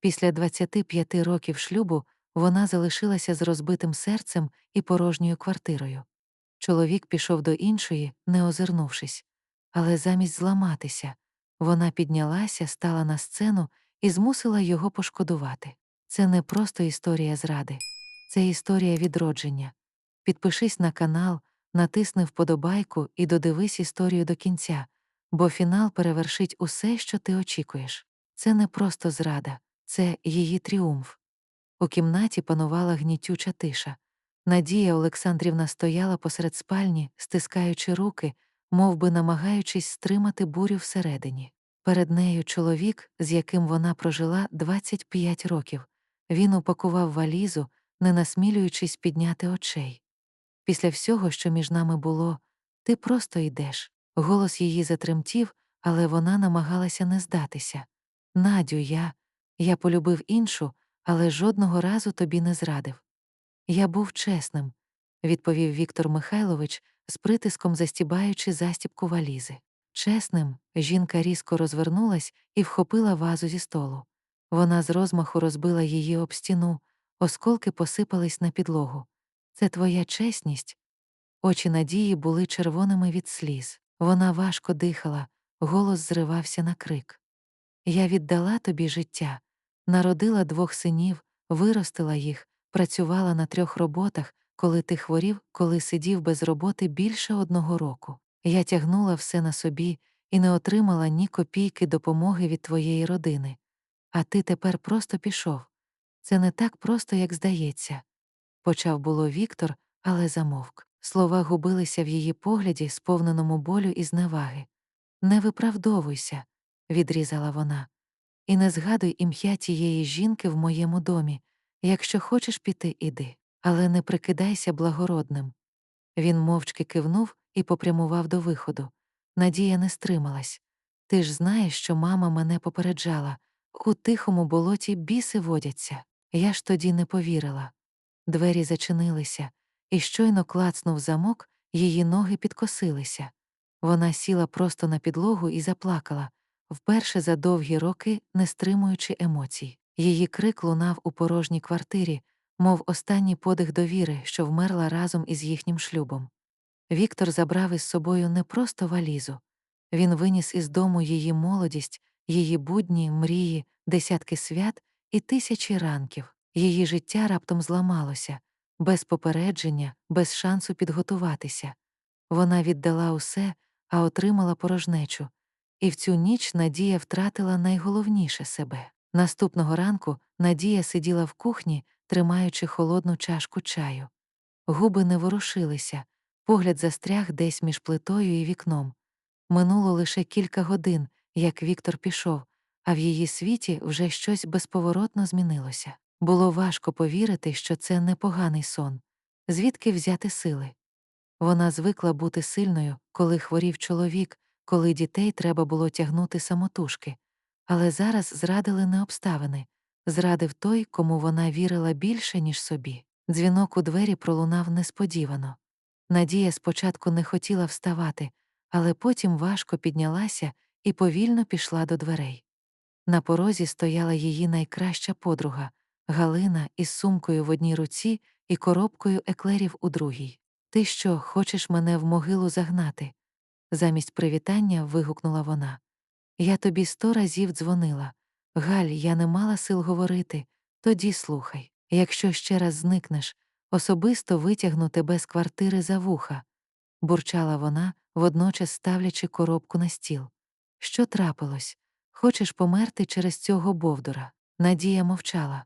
Після 25 років шлюбу вона залишилася з розбитим серцем і порожньою квартирою. Чоловік пішов до іншої, не озирнувшись. Але замість зламатися, вона піднялася, стала на сцену і змусила його пошкодувати. Це не просто історія зради, це історія відродження. Підпишись на канал, натисни вподобайку і додивись історію до кінця, бо фінал перевершить усе, що ти очікуєш. Це не просто зрада, це її тріумф. У кімнаті панувала гнітюча тиша. Надія Олександрівна стояла посеред спальні, стискаючи руки, мов би намагаючись стримати бурю всередині. Перед нею чоловік, з яким вона прожила 25 років. Він упакував валізу, не насмілюючись підняти очей. Після всього, що між нами було, ти просто йдеш. Голос її затремтів, але вона намагалася не здатися. Надю, я, я полюбив іншу, але жодного разу тобі не зрадив. Я був чесним, відповів Віктор Михайлович, з притиском застібаючи застібку валізи. Чесним, жінка різко розвернулась і вхопила вазу зі столу. Вона з розмаху розбила її об стіну, осколки посипались на підлогу. Це твоя чесність. Очі надії були червоними від сліз. Вона важко дихала, голос зривався на крик. Я віддала тобі життя, народила двох синів, виростила їх, працювала на трьох роботах, коли ти хворів, коли сидів без роботи більше одного року. Я тягнула все на собі і не отримала ні копійки допомоги від твоєї родини. А ти тепер просто пішов. Це не так просто, як здається. Почав було Віктор, але замовк. Слова губилися в її погляді, сповненому болю і зневаги. Не виправдовуйся, відрізала вона. І не згадуй ім'я тієї жінки в моєму домі. Якщо хочеш піти, іди, але не прикидайся благородним. Він мовчки кивнув і попрямував до виходу. Надія не стрималась. Ти ж знаєш, що мама мене попереджала у тихому болоті біси водяться. Я ж тоді не повірила. Двері зачинилися, і щойно клацнув замок, її ноги підкосилися. Вона сіла просто на підлогу і заплакала, вперше за довгі роки не стримуючи емоцій. Її крик лунав у порожній квартирі, мов останній подих довіри, що вмерла разом із їхнім шлюбом. Віктор забрав із собою не просто валізу. Він виніс із дому її молодість, її будні, мрії, десятки свят і тисячі ранків. Її життя раптом зламалося, без попередження, без шансу підготуватися. Вона віддала усе, а отримала порожнечу, і в цю ніч Надія втратила найголовніше себе. Наступного ранку Надія сиділа в кухні, тримаючи холодну чашку чаю. Губи не ворушилися, погляд застряг десь між плитою і вікном. Минуло лише кілька годин, як Віктор пішов, а в її світі вже щось безповоротно змінилося. Було важко повірити, що це непоганий сон, звідки взяти сили. Вона звикла бути сильною, коли хворів чоловік, коли дітей треба було тягнути самотужки, але зараз зрадили не обставини, зрадив той, кому вона вірила більше, ніж собі. Дзвінок у двері пролунав несподівано. Надія спочатку не хотіла вставати, але потім важко піднялася і повільно пішла до дверей. На порозі стояла її найкраща подруга Галина із сумкою в одній руці і коробкою еклерів у другій. Ти що, хочеш мене в могилу загнати? Замість привітання вигукнула вона. Я тобі сто разів дзвонила. Галь, я не мала сил говорити, тоді слухай. Якщо ще раз зникнеш, особисто витягну тебе з квартири за вуха, бурчала вона, водночас ставлячи коробку на стіл. Що трапилось? Хочеш померти через цього бовдура? Надія мовчала.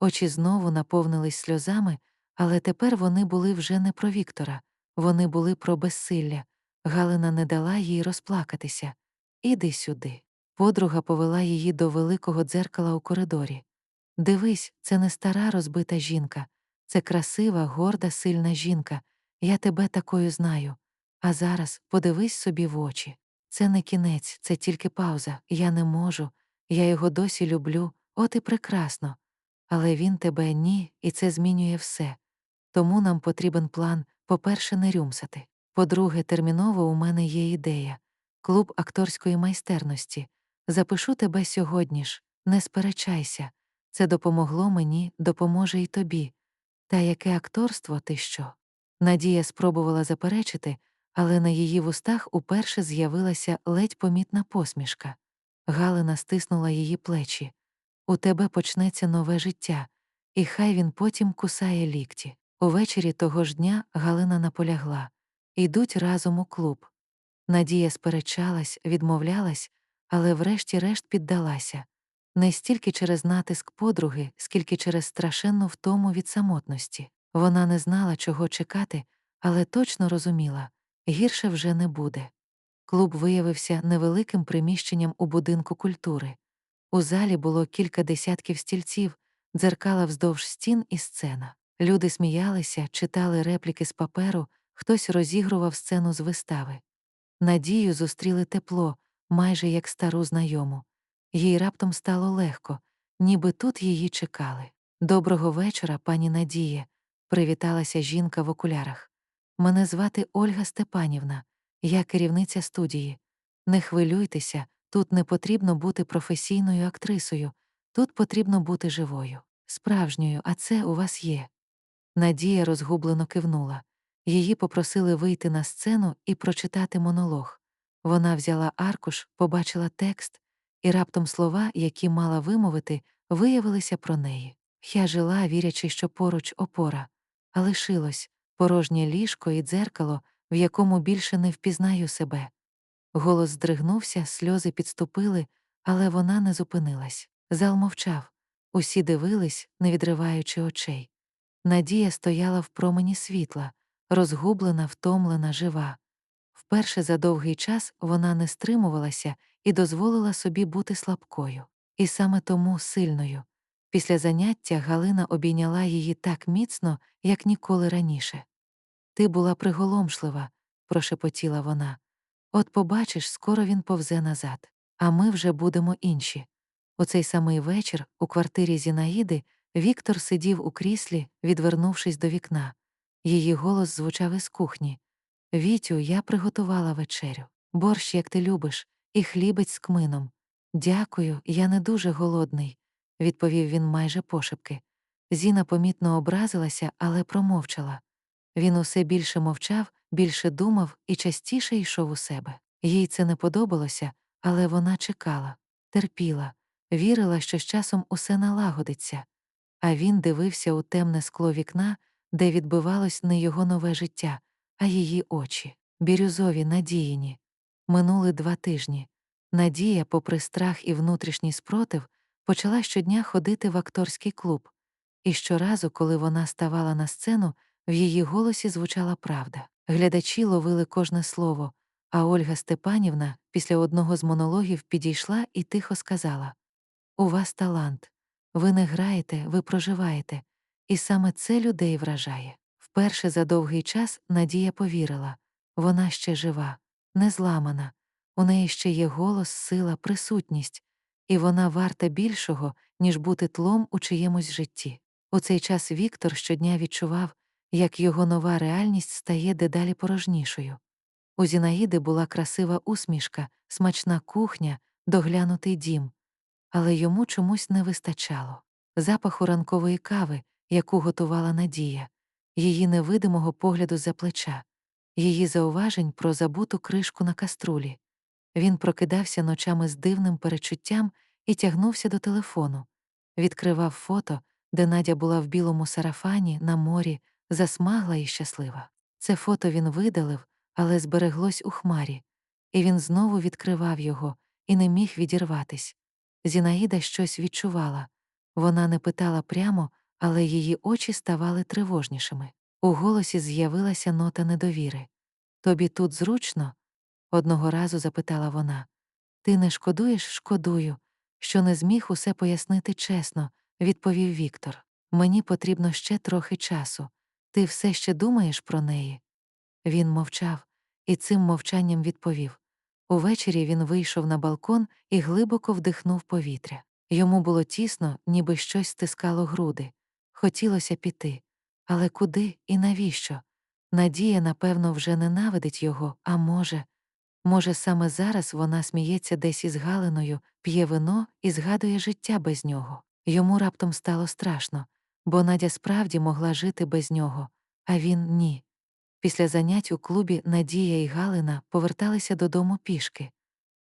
Очі знову наповнились сльозами, але тепер вони були вже не про Віктора, вони були про безсилля. Галина не дала їй розплакатися. Іди сюди. Подруга повела її до великого дзеркала у коридорі. Дивись, це не стара розбита жінка, це красива, горда, сильна жінка. Я тебе такою знаю. А зараз подивись собі в очі. Це не кінець, це тільки пауза. Я не можу, я його досі люблю, от і прекрасно. Але він тебе ні, і це змінює все. Тому нам потрібен план, по-перше, не рюмсати. По-друге, терміново у мене є ідея клуб акторської майстерності. Запишу тебе сьогодні ж, не сперечайся. Це допомогло мені, допоможе й тобі. Та яке акторство ти що? Надія спробувала заперечити, але на її вустах уперше з'явилася ледь помітна посмішка. Галина стиснула її плечі. У тебе почнеться нове життя, і хай він потім кусає лікті. Увечері того ж дня Галина наполягла Ідуть разом у клуб. Надія сперечалась, відмовлялась, але врешті-решт піддалася не стільки через натиск подруги, скільки через страшенну втому від самотності. Вона не знала, чого чекати, але точно розуміла гірше вже не буде. Клуб виявився невеликим приміщенням у будинку культури. У залі було кілька десятків стільців, дзеркала вздовж стін і сцена. Люди сміялися, читали репліки з паперу, хтось розігрував сцену з вистави. Надію зустріли тепло, майже як стару знайому. Їй раптом стало легко, ніби тут її чекали. Доброго вечора, пані Надіє, привіталася жінка в окулярах. Мене звати Ольга Степанівна, я керівниця студії. Не хвилюйтеся, тут не потрібно бути професійною актрисою, тут потрібно бути живою, справжньою, а це у вас є. Надія розгублено кивнула. Її попросили вийти на сцену і прочитати монолог. Вона взяла аркуш, побачила текст, і раптом слова, які мала вимовити, виявилися про неї. Я жила, вірячи, що поруч опора, а лишилось порожнє ліжко і дзеркало, в якому більше не впізнаю себе. Голос здригнувся, сльози підступили, але вона не зупинилась. Зал мовчав. Усі дивились, не відриваючи очей. Надія стояла в промені світла, розгублена, втомлена, жива. Вперше за довгий час вона не стримувалася і дозволила собі бути слабкою. І саме тому сильною. Після заняття Галина обійняла її так міцно, як ніколи раніше. Ти була приголомшлива, прошепотіла вона. От побачиш, скоро він повзе назад, а ми вже будемо інші. У цей самий вечір, у квартирі Зінаїди, Віктор сидів у кріслі, відвернувшись до вікна. Її голос звучав із кухні. Вітю, я приготувала вечерю. Борщ, як ти любиш, і хлібець з кмином. Дякую, я не дуже голодний, відповів він майже пошепки. Зіна помітно образилася, але промовчала. Він усе більше мовчав, більше думав і частіше йшов у себе. Їй це не подобалося, але вона чекала, терпіла, вірила, що з часом усе налагодиться. А він дивився у темне скло вікна, де відбивалось не його нове життя, а її очі, бірюзові, надіяні. Минули два тижні. Надія, попри страх і внутрішній спротив, почала щодня ходити в акторський клуб. І щоразу, коли вона ставала на сцену, в її голосі звучала правда. Глядачі ловили кожне слово, а Ольга Степанівна після одного з монологів підійшла і тихо сказала: У вас талант, ви не граєте, ви проживаєте, і саме це людей вражає. Вперше за довгий час Надія повірила вона ще жива, не зламана, у неї ще є голос, сила, присутність, і вона варта більшого, ніж бути тлом у чиємусь житті. У цей час Віктор щодня відчував, як його нова реальність стає дедалі порожнішою. У Зінаїди була красива усмішка, смачна кухня, доглянутий дім, але йому чомусь не вистачало запаху ранкової кави, яку готувала Надія, її невидимого погляду за плеча, її зауважень про забуту кришку на каструлі. Він прокидався ночами з дивним перечуттям і тягнувся до телефону, відкривав фото, де Надя була в білому сарафані на морі, засмагла і щаслива. Це фото він видалив, але збереглось у хмарі, і він знову відкривав його і не міг відірватись. Зінаїда щось відчувала. Вона не питала прямо, але її очі ставали тривожнішими. У голосі з'явилася нота недовіри. Тобі тут зручно? одного разу запитала вона. Ти не шкодуєш, шкодую, що не зміг усе пояснити чесно, відповів Віктор. Мені потрібно ще трохи часу. Ти все ще думаєш про неї? Він мовчав, і цим мовчанням відповів. Увечері він вийшов на балкон і глибоко вдихнув повітря. Йому було тісно, ніби щось стискало груди. Хотілося піти. Але куди і навіщо? Надія, напевно, вже ненавидить його, а може, може, саме зараз вона сміється десь із Галиною, п'є вино і згадує життя без нього. Йому раптом стало страшно, бо Надя справді могла жити без нього, а він ні. Після занять у клубі Надія і Галина поверталися додому пішки.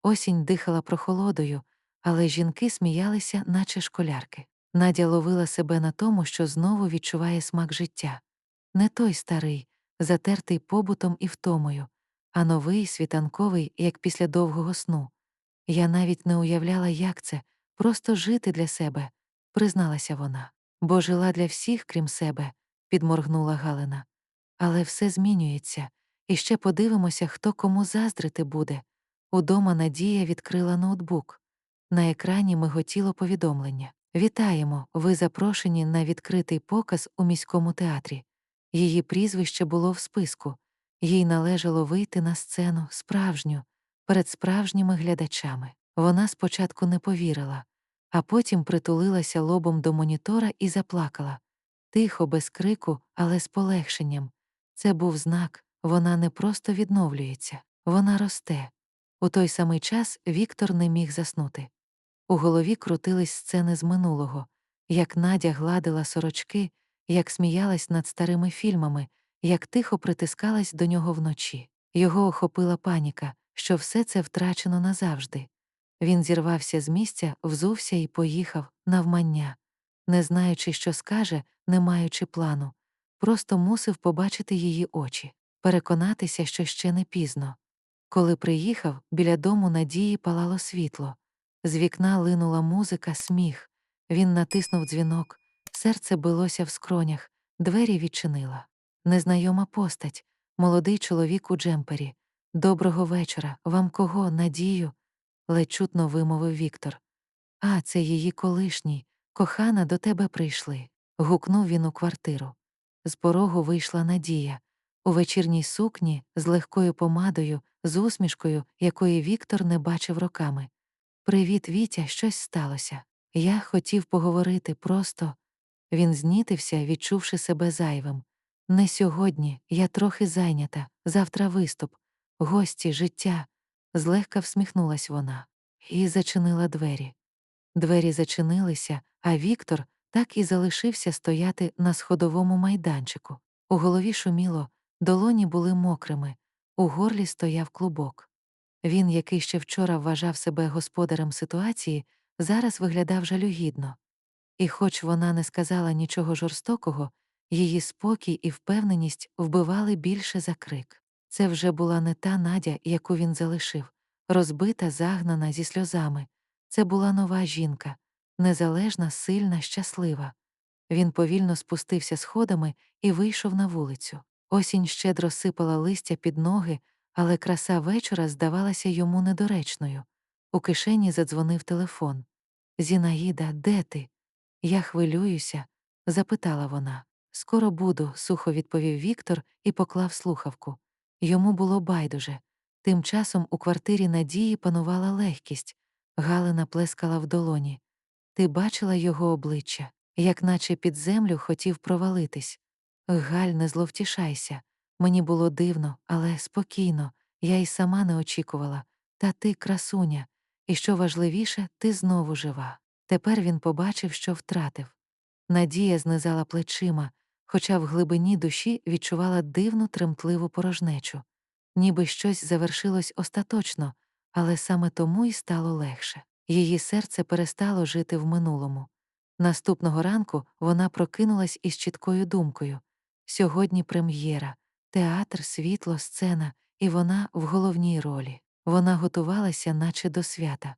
Осінь дихала прохолодою, але жінки сміялися, наче школярки. Надя ловила себе на тому, що знову відчуває смак життя. Не той старий, затертий побутом і втомою, а новий, світанковий, як після довгого сну. Я навіть не уявляла, як це просто жити для себе, призналася вона. Бо жила для всіх, крім себе, підморгнула Галина. Але все змінюється, і ще подивимося, хто кому заздрити буде. Удома Надія відкрила ноутбук. На екрані миготіло повідомлення. Вітаємо! Ви запрошені на відкритий показ у міському театрі. Її прізвище було в списку, їй належало вийти на сцену справжню, перед справжніми глядачами. Вона спочатку не повірила, а потім притулилася лобом до монітора і заплакала. Тихо, без крику, але з полегшенням. Це був знак вона не просто відновлюється, вона росте. У той самий час Віктор не міг заснути. У голові крутились сцени з минулого, як Надя гладила сорочки, як сміялась над старими фільмами, як тихо притискалась до нього вночі. Його охопила паніка, що все це втрачено назавжди. Він зірвався з місця, взувся і поїхав навмання, не знаючи, що скаже, не маючи плану, просто мусив побачити її очі, переконатися, що ще не пізно. Коли приїхав, біля дому Надії палало світло. З вікна линула музика, сміх. Він натиснув дзвінок, серце билося в скронях, двері відчинила. Незнайома постать, молодий чоловік у джемпері. Доброго вечора, вам кого, Надію? ледь чутно вимовив Віктор. А, це її колишній, кохана, до тебе прийшли. гукнув він у квартиру. З порогу вийшла Надія. У вечірній сукні, з легкою помадою, з усмішкою, якої Віктор не бачив роками. Привіт, Вітя, щось сталося. Я хотів поговорити просто. Він знітився, відчувши себе зайвим. Не сьогодні, я трохи зайнята, завтра виступ, гості, життя. Злегка всміхнулась вона і зачинила двері. Двері зачинилися, а Віктор так і залишився стояти на сходовому майданчику. У голові шуміло, долоні були мокрими, у горлі стояв клубок. Він, який ще вчора вважав себе господарем ситуації, зараз виглядав жалюгідно. І хоч вона не сказала нічого жорстокого, її спокій і впевненість вбивали більше за крик. Це вже була не та надя, яку він залишив, розбита, загнана зі сльозами. Це була нова жінка, незалежна, сильна, щаслива. Він повільно спустився сходами і вийшов на вулицю. Осінь щедро сипала листя під ноги, але краса вечора здавалася йому недоречною. У кишені задзвонив телефон. Зінаїда, де ти? Я хвилююся, запитала вона. Скоро буду, сухо відповів Віктор і поклав слухавку. Йому було байдуже. Тим часом у квартирі Надії панувала легкість. Галина плескала в долоні. Ти бачила його обличчя, як наче під землю хотів провалитись. Галь, не зловтішайся. Мені було дивно, але спокійно, я й сама не очікувала. Та ти, красуня, і що важливіше, ти знову жива. Тепер він побачив, що втратив. Надія знизала плечима, хоча в глибині душі відчувала дивну тремтливу порожнечу. Ніби щось завершилось остаточно, але саме тому й стало легше. Її серце перестало жити в минулому. Наступного ранку вона прокинулась із чіткою думкою сьогодні прем'єра, театр, світло, сцена, і вона в головній ролі. Вона готувалася, наче до свята.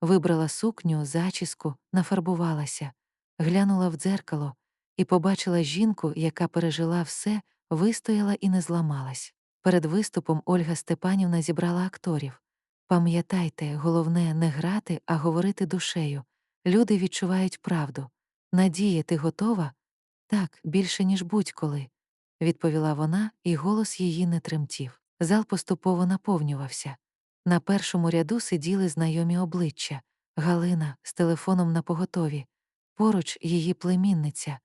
Вибрала сукню, зачіску, нафарбувалася, глянула в дзеркало і побачила жінку, яка пережила все, вистояла і не зламалась. Перед виступом Ольга Степанівна зібрала акторів. Пам'ятайте, головне не грати, а говорити душею. Люди відчувають правду. Надія, ти готова? Так, більше, ніж будь-коли, відповіла вона, і голос її не тремтів. Зал поступово наповнювався. На першому ряду сиділи знайомі обличчя Галина з телефоном на поготові, поруч її племінниця,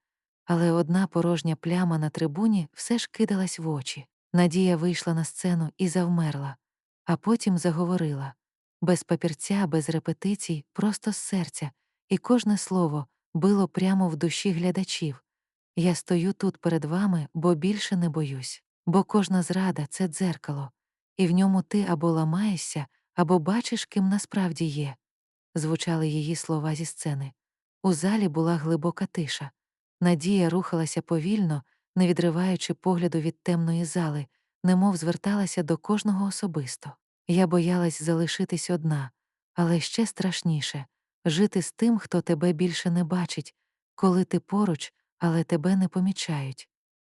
але одна порожня пляма на трибуні все ж кидалась в очі. Надія вийшла на сцену і завмерла, а потім заговорила без папірця, без репетицій, просто з серця, і кожне слово било прямо в душі глядачів. Я стою тут перед вами, бо більше не боюсь. Бо кожна зрада це дзеркало, і в ньому ти або ламаєшся, або бачиш, ким насправді є. Звучали її слова зі сцени. У залі була глибока тиша. Надія рухалася повільно, не відриваючи погляду від темної зали, немов зверталася до кожного особисто. Я боялась залишитись одна, але ще страшніше жити з тим, хто тебе більше не бачить, коли ти поруч, але тебе не помічають.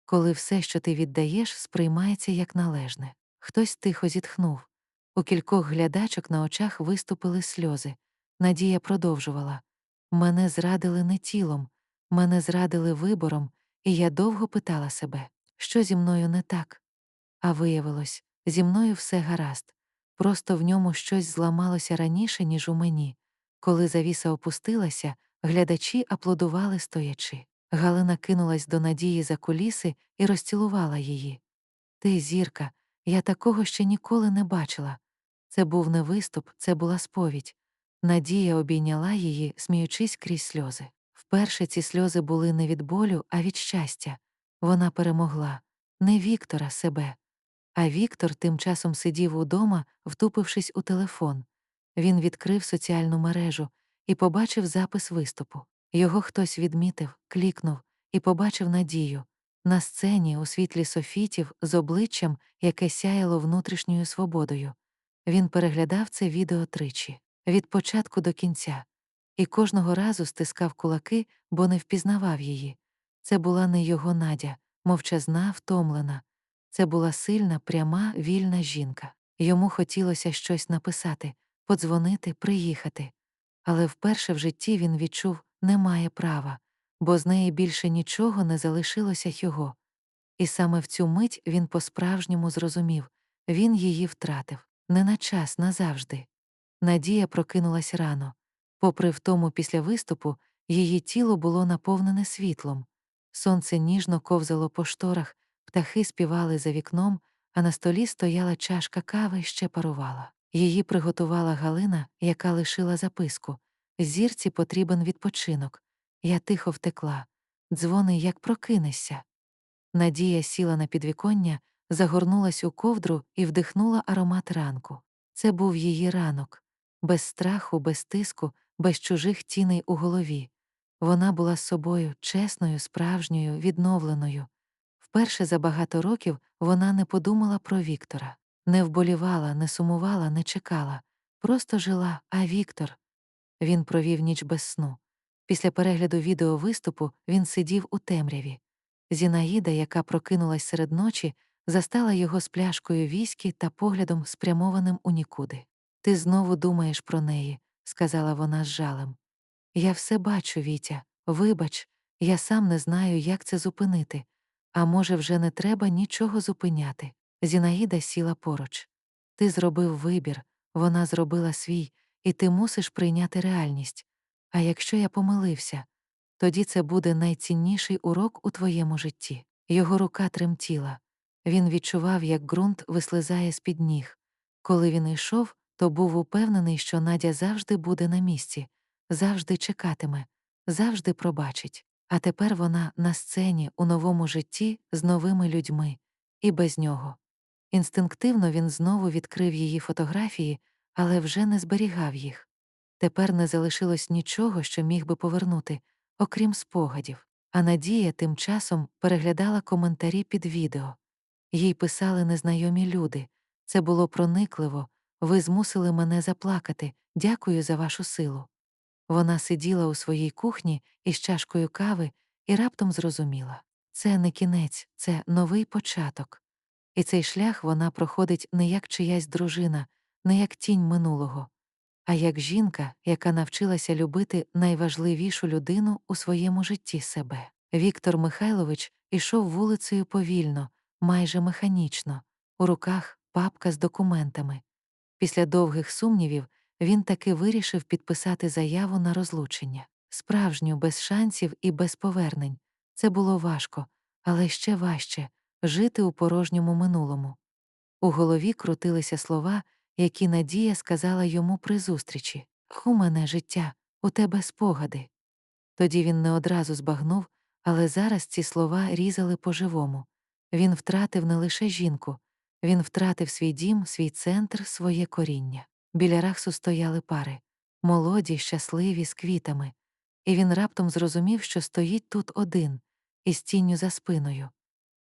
Коли все, що ти віддаєш, сприймається як належне. Хтось тихо зітхнув. У кількох глядачок на очах виступили сльози. Надія продовжувала мене зрадили не тілом, мене зрадили вибором, і я довго питала себе, що зі мною не так. А виявилось, зі мною все гаразд. Просто в ньому щось зламалося раніше, ніж у мені. Коли завіса опустилася, глядачі аплодували стоячи. Галина кинулась до Надії за куліси і розцілувала її. Ти, зірка, я такого ще ніколи не бачила. Це був не виступ, це була сповідь. Надія обійняла її, сміючись крізь сльози. Вперше ці сльози були не від болю, а від щастя. Вона перемогла не Віктора себе. А Віктор тим часом сидів удома, втупившись у телефон. Він відкрив соціальну мережу і побачив запис виступу. Його хтось відмітив, клікнув і побачив надію на сцені у світлі софітів з обличчям, яке сяяло внутрішньою свободою. Він переглядав це відео тричі від початку до кінця, і кожного разу стискав кулаки, бо не впізнавав її. Це була не його надя, мовчазна, втомлена. Це була сильна, пряма, вільна жінка. Йому хотілося щось написати, подзвонити, приїхати. Але вперше в житті він відчув немає права, бо з неї більше нічого не залишилося його. І саме в цю мить він по-справжньому зрозумів він її втратив не на час, назавжди. Надія прокинулась рано. Попри втому після виступу, її тіло було наповнене світлом. Сонце ніжно ковзало по шторах, птахи співали за вікном, а на столі стояла чашка кави і ще парувала. Її приготувала Галина, яка лишила записку. Зірці потрібен відпочинок. Я тихо втекла. Дзвони, як прокинешся. Надія сіла на підвіконня, загорнулась у ковдру і вдихнула аромат ранку. Це був її ранок, без страху, без тиску, без чужих тіней у голові. Вона була собою чесною, справжньою, відновленою. Вперше за багато років вона не подумала про Віктора, не вболівала, не сумувала, не чекала, просто жила, а Віктор. Він провів ніч без сну. Після перегляду відео виступу він сидів у темряві. Зінаїда, яка прокинулась серед ночі, застала його з пляшкою віскі та поглядом, спрямованим у нікуди. Ти знову думаєш про неї, сказала вона з жалем. Я все бачу, Вітя, вибач, я сам не знаю, як це зупинити. А може, вже не треба нічого зупиняти. Зінаїда сіла поруч. Ти зробив вибір, вона зробила свій, і ти мусиш прийняти реальність. А якщо я помилився, тоді це буде найцінніший урок у твоєму житті. Його рука тремтіла. Він відчував, як ґрунт вислизає з під ніг. Коли він йшов, то був упевнений, що Надя завжди буде на місці, завжди чекатиме, завжди пробачить. А тепер вона на сцені у новому житті з новими людьми, і без нього. Інстинктивно він знову відкрив її фотографії, але вже не зберігав їх. Тепер не залишилось нічого, що міг би повернути, окрім спогадів. А Надія тим часом переглядала коментарі під відео. Їй писали незнайомі люди. Це було проникливо, ви змусили мене заплакати, дякую за вашу силу. Вона сиділа у своїй кухні із чашкою кави і раптом зрозуміла це не кінець, це новий початок. І цей шлях вона проходить не як чиясь дружина, не як тінь минулого, а як жінка, яка навчилася любити найважливішу людину у своєму житті себе. Віктор Михайлович ішов вулицею повільно, майже механічно, у руках папка з документами. Після довгих сумнівів він таки вирішив підписати заяву на розлучення. Справжню, без шансів і без повернень. Це було важко, але ще важче жити у порожньому минулому. У голові крутилися слова, які Надія сказала йому при зустрічі У мене життя, у тебе спогади. Тоді він не одразу збагнув, але зараз ці слова різали по-живому. Він втратив не лише жінку, він втратив свій дім, свій центр, своє коріння. Біля рахсу стояли пари молоді, щасливі, з квітами, і він раптом зрозумів, що стоїть тут один, із тінню за спиною.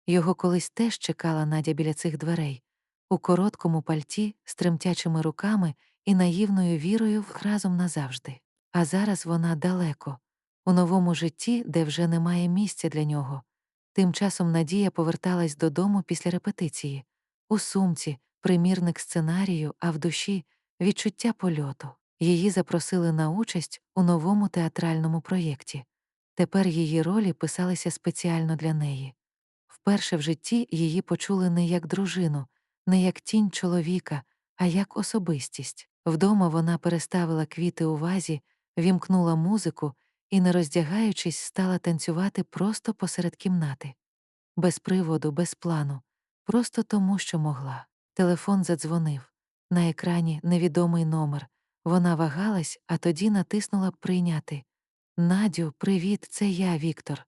Його колись теж чекала Надя біля цих дверей, у короткому пальті, з тремтячими руками і наївною вірою в разом назавжди. А зараз вона далеко, у новому житті, де вже немає місця для нього. Тим часом Надія поверталась додому після репетиції, у сумці, примірник сценарію, а в душі відчуття польоту. Її запросили на участь у новому театральному проєкті. Тепер її ролі писалися спеціально для неї. Вперше в житті її почули не як дружину, не як тінь чоловіка, а як особистість. Вдома вона переставила квіти у вазі, вімкнула музику і, не роздягаючись, стала танцювати просто посеред кімнати. Без приводу, без плану, просто тому, що могла. Телефон задзвонив. На екрані невідомий номер. Вона вагалась, а тоді натиснула прийняти. Надю, привіт, це я, Віктор.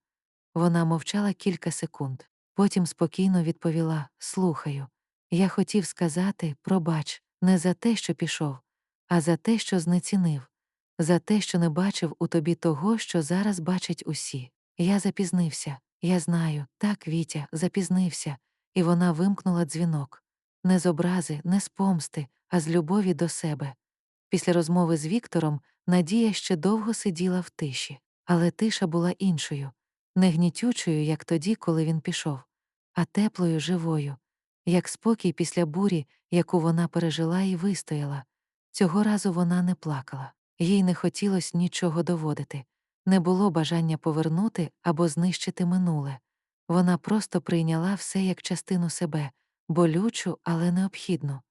Вона мовчала кілька секунд. Потім спокійно відповіла Слухаю. Я хотів сказати, пробач, не за те, що пішов, а за те, що знецінив, за те, що не бачив у тобі того, що зараз бачать усі. Я запізнився, я знаю, так, Вітя, запізнився, і вона вимкнула дзвінок. Не з образи, не з помсти, а з любові до себе. Після розмови з Віктором Надія ще довго сиділа в тиші, але тиша була іншою, не гнітючою, як тоді, коли він пішов, а теплою, живою, як спокій після бурі, яку вона пережила і вистояла. Цього разу вона не плакала, їй не хотілося нічого доводити, не було бажання повернути або знищити минуле. Вона просто прийняла все як частину себе, болючу, але необхідну.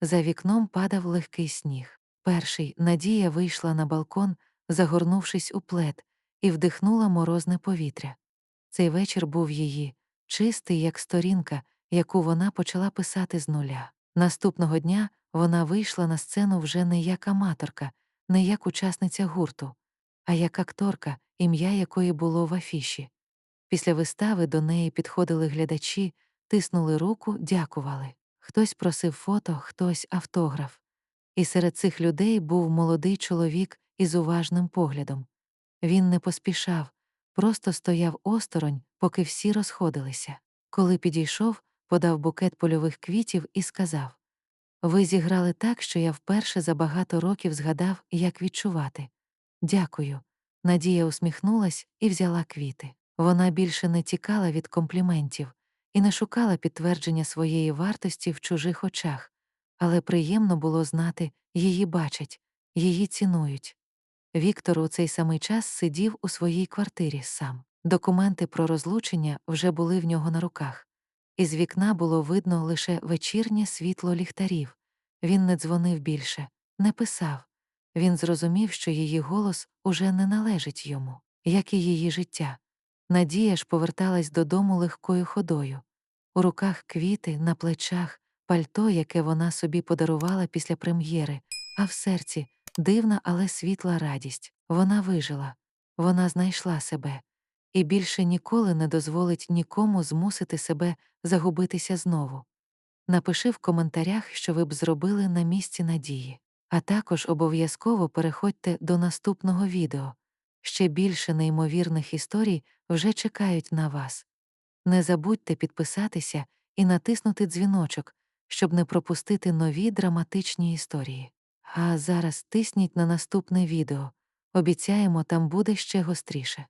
За вікном падав легкий сніг. Перший Надія вийшла на балкон, загорнувшись у плед, і вдихнула морозне повітря. Цей вечір був її, чистий, як сторінка, яку вона почала писати з нуля. Наступного дня вона вийшла на сцену вже не як аматорка, не як учасниця гурту, а як акторка, ім'я якої було в афіші. Після вистави до неї підходили глядачі, тиснули руку, дякували. Хтось просив фото, хтось автограф. І серед цих людей був молодий чоловік із уважним поглядом. Він не поспішав, просто стояв осторонь, поки всі розходилися. Коли підійшов, подав букет польових квітів і сказав Ви зіграли так, що я вперше за багато років згадав, як відчувати. Дякую. Надія усміхнулась і взяла квіти. Вона більше не тікала від компліментів і не шукала підтвердження своєї вартості в чужих очах, але приємно було знати, її бачать, її цінують. Віктор у цей самий час сидів у своїй квартирі сам. Документи про розлучення вже були в нього на руках. Із вікна було видно лише вечірнє світло ліхтарів. Він не дзвонив більше, не писав. Він зрозумів, що її голос уже не належить йому, як і її життя. Надія ж поверталась додому легкою ходою. У руках квіти, на плечах, пальто, яке вона собі подарувала після прем'єри, а в серці дивна, але світла радість. Вона вижила, вона знайшла себе і більше ніколи не дозволить нікому змусити себе загубитися знову. Напиши в коментарях, що ви б зробили на місці надії, а також обов'язково переходьте до наступного відео. Ще більше неймовірних історій вже чекають на вас. Не забудьте підписатися і натиснути дзвіночок, щоб не пропустити нові драматичні історії. А зараз тисніть на наступне відео. Обіцяємо, там буде ще гостріше.